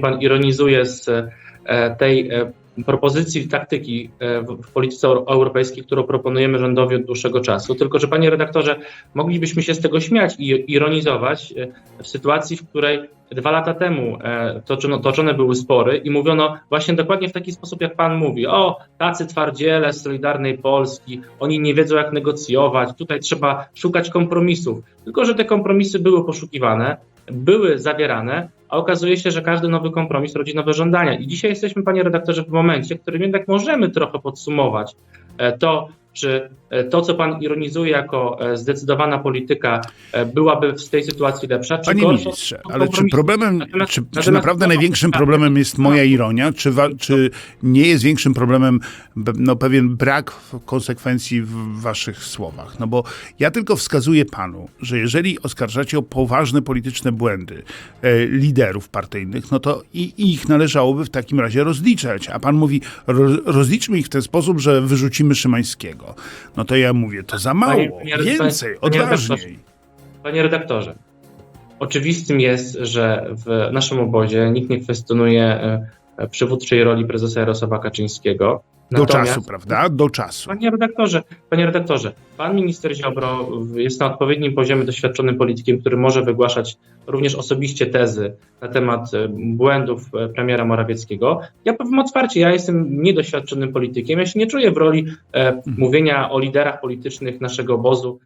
pan ironizuje z e, tej e, propozycji taktyki e, w, polityce euro- europejskiej, którą proponujemy rządowi od dłuższego czasu. Tylko, że panie redaktorze, moglibyśmy się z tego śmiać i ironizować w sytuacji, w której dwa lata temu toczono, toczone były spory i mówiono właśnie dokładnie w taki sposób, jak pan mówi. O, tacy twardziele z Solidarnej Polski, oni nie wiedzą, jak negocjować, tutaj trzeba szukać kompromisów. Tylko, że te kompromisy były poszukiwane, były zawierane, a okazuje się, że każdy nowy kompromis rodzi nowe żądania. I dzisiaj jesteśmy, panie redaktorze, w momencie, w którym jednak możemy trochę podsumować e, to, czy e, to, co pan ironizuje jako e, zdecydowana polityka, e, byłaby w tej sytuacji lepsza, czy Panie gorsza ministrze, ale czy problemem, Natomiast- czy, czy natomiast- naprawdę największym problemem jest moja ironia, czy, wa, czy nie jest większym problemem no, pewien brak konsekwencji w waszych słowach? No bo ja tylko wskazuję panu, że jeżeli oskarżacie o poważne polityczne błędy e, liderów partyjnych, no to i ich należałoby w takim razie rozliczać. A pan mówi, ro, rozliczmy ich w ten sposób, że wyrzucimy Szymańskiego. No to ja mówię, to za mało, Panie- panie- więcej, panie odważniej. Panie redaktorze, oczywistym jest, że w naszym obozie nikt nie kwestionuje e, przywódczej roli prezesa Jarosława Kaczyńskiego. Do Natomiast- czasu, prawda? Do czasu. Panie redaktorze, panie redaktorze, pan minister Ziobro jest na odpowiednim poziomie doświadczonym politykiem, który może wygłaszać również osobiście tezy na temat e, błędów e, premiera Morawieckiego. Ja powiem otwarcie, ja jestem niedoświadczonym politykiem, ja się nie czuję w roli e, mówienia o liderach politycznych naszego obozu